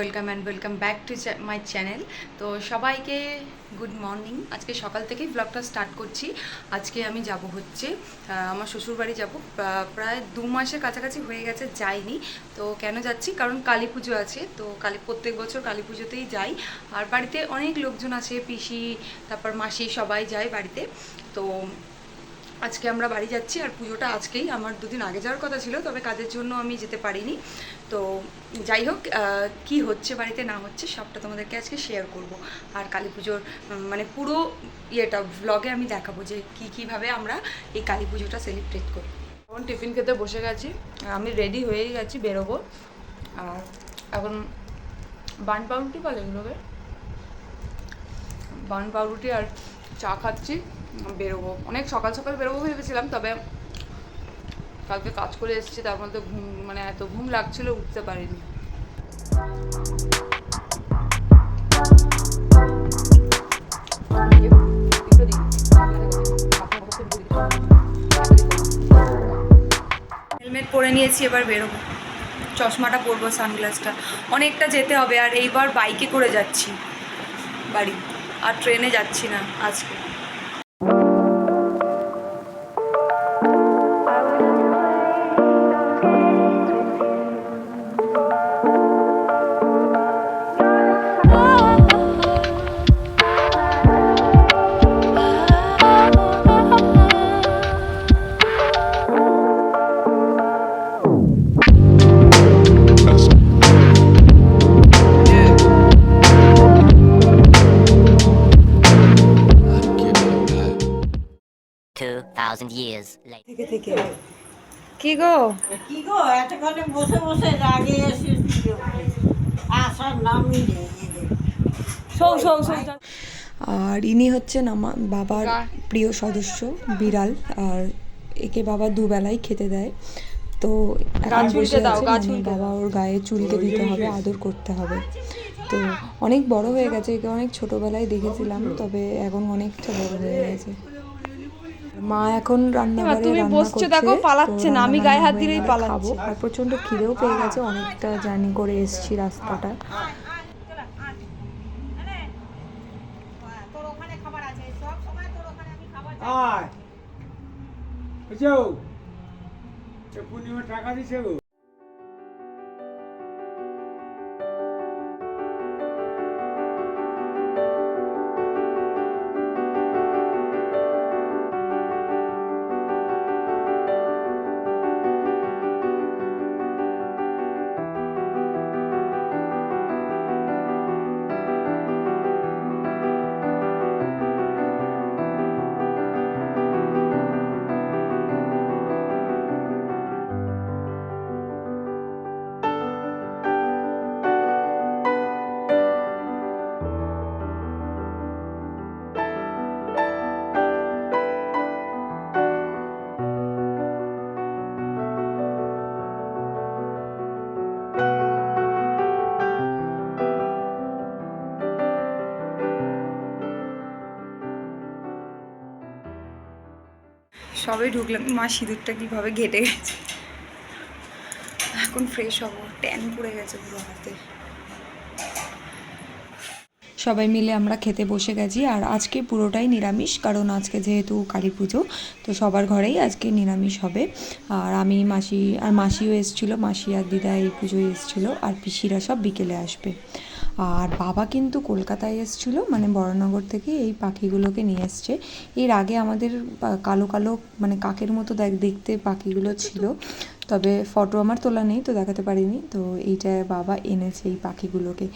Welcome and welcome back to my channel তো সবাইকে good morning আজকে সকাল থেকেই ব্লগটা স্টার্ট করছি। আজকে আমি যাব হচ্ছে আমার শ্বশুরবাড়ি যাব। প্রায় দু মাসের কাছাকাছি হয়ে গেছে, যাইনি। তো কেন যাচ্ছি? কারণ কালী পুজো আছে। তো কালী, প্রত্যেক বছর কালী পুজোতেই যাই। আর বাড়িতে অনেক লোকজন আছে, পিসি, তারপর মাসি সবাই যায় বাড়িতে। তো আজকে আমরা বাড়ি যাচ্ছি আর পুজোটা আজকেই। আমার দুদিন আগে যাওয়ার কথা ছিল, তবে কাজের জন্য আমি যেতে পারিনি। তো যাই হোক কি হচ্ছে বাড়িতে না হচ্ছে সবটা তোমাদেরকে আজকে শেয়ার করব। আর কালী পুজোর মানে পুরো ইয়েটা ব্লগে আমি দেখাবো যে কী কীভাবে আমরা এই কালী পুজোটা সেলিব্রেট করি। এখন টিফিন খেতে বসে গেছি। আমি রেডি হয়েই গেছি, বেরোবো। আর এখন বান পাউরুটি বলে এগুলোকে? বান পাউরুটি আর চা খাচ্ছি। বেরোবো। অনেক সকাল সকাল বেরোবো ভেবেছিলাম, তবে কালকে কাজ করে এসেছি, তার মধ্যে ঘুম মানে এত ঘুম লাগছিল, উঠতে পারিনি। হেলমেট পরে নিয়েছি, এবার বেরোবো। চশমাটা পরবো সানগ্লাসটা অনেকটা যেতে হবে, আর এইবার বাইকে করে যাচ্ছি। বাড়ি। আর ট্রেনে যাচ্ছি না আজকে। Two thousand years later. কি গো? কি গো? এতক্ষণে বসে বসে রাগে এসেছিল আসার নামই নেই। শোও শোও আর ইনি হচ্ছেন আমার বাবার প্রিয় সদস্য বিড়াল। আর একে বাবা দুবেলাই খেতে দেয়। তো এখন বসে আছে, মানে বাবা ওর গায়ে চুলকে দিতে হবে আদর করতে হবে। তো অনেক বড় হয়ে গেছে একে অনেক ছোটবেলায় দেখেছিলাম তবে এখন অনেকটা বড় হয়ে গেছে। মা এখন রান্নাঘরে তুমি বসছো দেখো, পালাচ্ছে না, আমি গায়ে হাত দিলেই পালাচ্ছে। আর প্রচণ্ড খিদেও পেয়ে গেছে অনেকটা জার্নি করে এসেছি রাস্তাটা। টাকা দিছে গো সবে ঢুকলাম, মা সিঁদুরটা কীভাবে ঘেটে গেছে। এখন ফ্রেশ হব ট্যান পড়ে গেছে পুরো হাতে। সবাই মিলে আমরা খেতে বসে গেছি, আর আজকে পুরোটাই নিরামিষ, কারণ আজকে যেহেতু কালী পুজো, তো সবার ঘরেই আজকে নিরামিষ হবে। আর আমি, মাসি, আর মাসিও এসেছিল, মাসি আর দিদা এই পুজোয় এসেছিল, আর পিসিরা সব বিকেলে আসবে। আর বাবা কিন্তু কলকাতায় এসেছিল মানে বড়নগর থেকে এই পাখিগুলোকে নিয়ে এসছে। এর আগে আমাদের কালো কালো মানে কাকের মতো দেখ দেখতে পাখিগুলো ছিল। তবে ফটো আমার তোলা নেই তো দেখাতে পারিনি। তো এইটা বাবা এনেছে এই পাখিগুলোকে।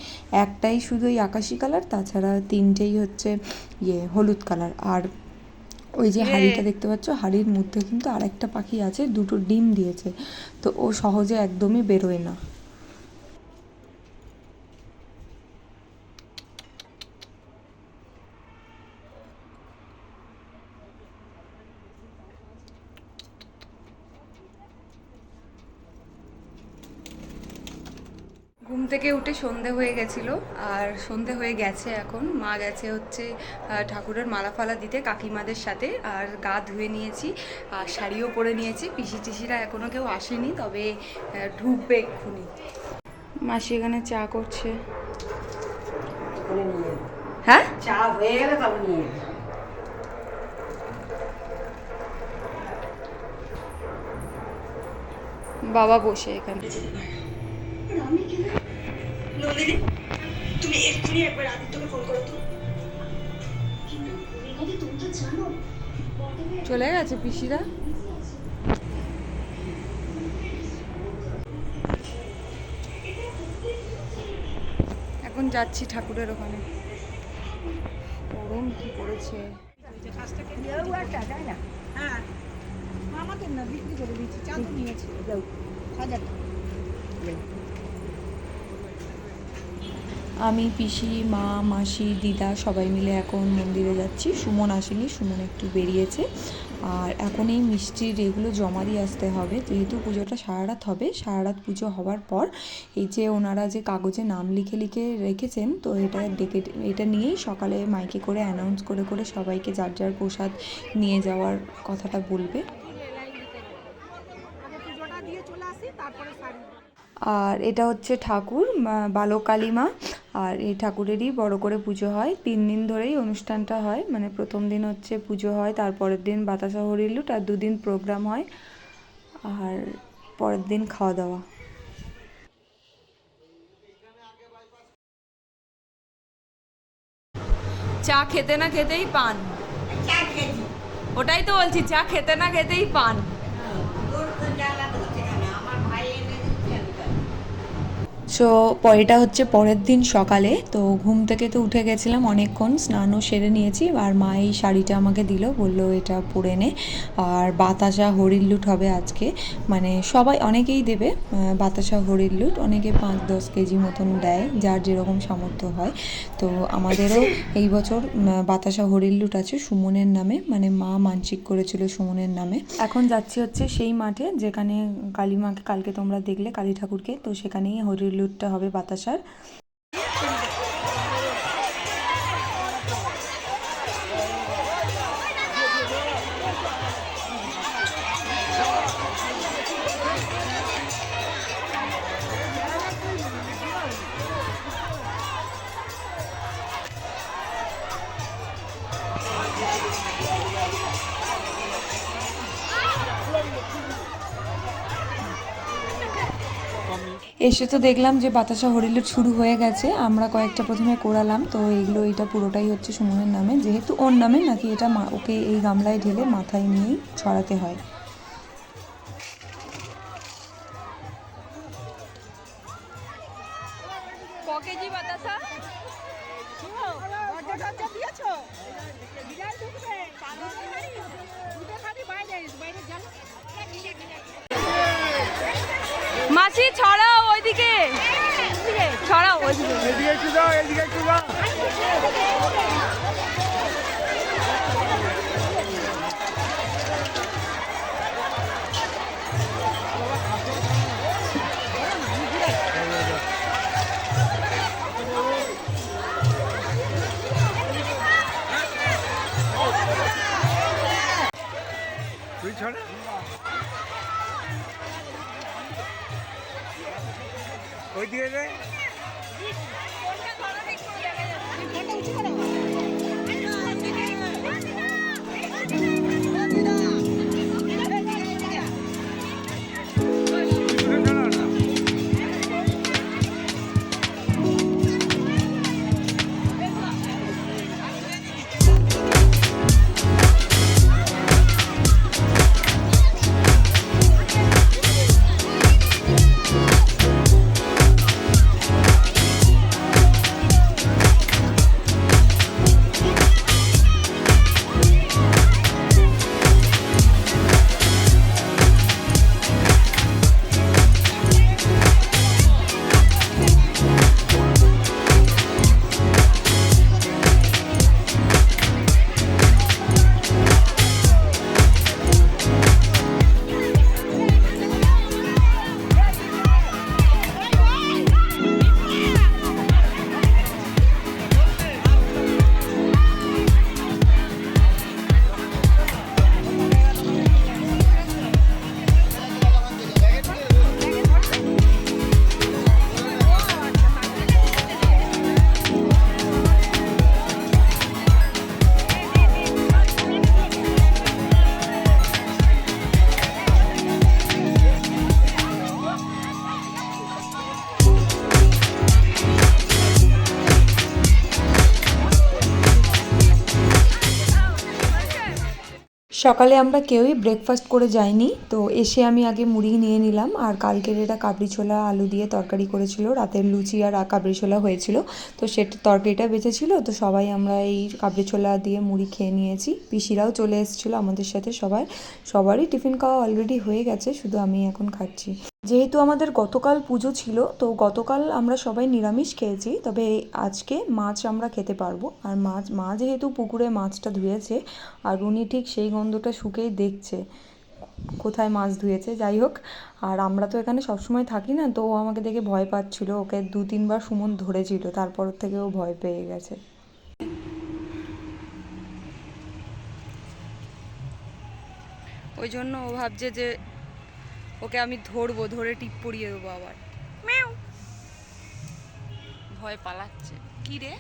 একটাই শুধু এই আকাশি কালার তাছাড়া তিনটেই হচ্ছে ইয়ে হলুদ কালার আর ওই যে হাড়িটা দেখতে পাচ্ছ হাড়ির মধ্যে কিন্তু আরেকটা পাখি আছে দুটো ডিম দিয়েছে। তো ও সহজে একদমই বেরোয় না। ঘুম থেকে উঠে সন্ধে হয়ে গেছিল আর সন্ধে হয়ে গেছে এখন। মা গেছে হচ্ছে ঠাকুরের মালা ফালা দিতে কাকিমাদের সাথে আর গা ধুয়ে নিয়েছি আর শাড়িও পরে নিয়েছি। পিসি টিসিরা এখনও কেউ আসেনি তবে ঢুকবে এক্ষুনি। মাসি এখানে চা করছে। হ্যাঁ? চা হয়ে গেলে তবে নিয়ে বাবা বসে এখানে। নন্দিনী তুমি এক্ষুনি একবার আদিত্যকে ফোন করো তো। চলে গেছে পিসিরা? এখন যাচ্ছি ঠাকুরের ওখানে। গরম কি পড়েছে আমি পিসি, মা, মাসি, দিদা সবাই মিলে এখন মন্দিরে যাচ্ছি। সুমন আসেনি, সুমন একটু বেরিয়েছে। আর এখন এই মিষ্টির এগুলো জমা দিয়ে আসতে হবে। যেহেতু পুজোটা সারা রাত হবে সারা রাত পুজো হওয়ার পর এই যে ওনারা যে কাগজে নাম লিখে লিখে রেখেছেন, তো এটা ডেকে, এটা নিয়েই সকালে মাইকে করে অ্যানাউন্স করে করে সবাইকে যার যার প্রসাদ নিয়ে যাওয়ার কথাটা বলবে। আর এটা হচ্ছে ঠাকুর মা- বালক কালীমা আর এই ঠাকুরেরই বড় করে পুজো হয়। তিন দিন ধরেই অনুষ্ঠানটা হয়। মানে প্রথম দিন হচ্ছে পুজো হয় তারপরের দিন বাতাসা হরিলুট আর দুদিন প্রোগ্রাম হয়। আর পরের দিন খাওয়া দাওয়া। চা খেতে না খেতেই পান? ওটাই তো বলছি চা খেতে না খেতেই পান? সো এটা হচ্ছে পরের দিন সকালে। তো ঘুম থেকে তো উঠে গেছিলাম অনেকক্ষণ, স্নানও সেরে নিয়েছি। আর মা এই শাড়িটা আমাকে দিল, বলল এটা পরে নে। আর বাতাসা হরিল্লুট হবে আজকে। মানে সবাই অনেকেই দেবে বাতাসা হরিল্লুট অনেকে পাঁচ দশ কেজি মতন দেয়, যার যেরকম সামর্থ্য হয়। তো আমাদেরও এই বছর বাতাসা হরিল্লুট আছে সুমনের নামে। মানে মা মানসিক করেছিল সুমনের নামে। এখন যাচ্ছি হচ্ছে সেই মাঠে, যেখানে কালী মাকে কালকে তোমরা দেখলে, কালী ঠাকুরকে। তো সেখানেই হরিল্লুটটা হবে বাতাসার। এসে তো দেখলাম যে বাতাসা হরিলুট শুরু হয়ে গেছে। আমরা কয়েকটা প্রথমে করালাম, তো এইগুলো এটা পুরোটাই হচ্ছে সুমনের নামে। যেহেতু ওর নামে, নাকি এটা মা- ওকে এই গামলায় ঢেলে মাথায় নিয়েই ছড়াতে হয়। মাসি ওইদিকে 漂亮，我是。你该吃饭，সকালে আমরা কেউই ব্রেকফাস্ট করে যাইনি, তো এসে আমি আগে মুড়ি নিয়ে নিলাম। আর কালকের এটা কাবড়ি ছোলা আলু দিয়ে তরকারি করেছিল, রাতের লুচি আর কাবড়ি ছোলা হয়েছিল। তো সেটা তরকারিটা বেঁচেছিল, তো সবাই আমরা এই কাবড়ি ছোলা দিয়ে মুড়ি খেয়ে নিয়েছি। পিসিরাও চলে এসেছিল আমাদের সাথে, সবাই, সবারই টিফিন খাওয়া অলরেডি হয়ে গেছে, শুধু আমি এখন খাচ্ছি। যেহেতু আমাদের গতকাল পুজো ছিল, তো গতকাল আমরা সবাই নিরামিষ খেয়েছি, তবে আজকে মাছ আমরা খেতে পারব। আর মাছ, মা যেহেতু পুকুরে মাছটা ধুয়েছে, আর উনি ঠিক সেই গন্ধটা শুকেই দেখছে, কোথায় মাছ ধুয়েছে, যাই হোক। আর আমরা তো এখানে সবসময় থাকি না, তো ও আমাকে দেখে ভয় পাচ্ছিল, ওকে দু তিনবার সুমন ধরেছিল, তারপর থেকে ও ভয় পেয়ে গেছে। ওই জন্য ও ভাবছে যে ওকে আমি ধরবো ধরে টিপ পরিয়ে দেবো আবার। ভয় পালাচ্ছে। কি রে?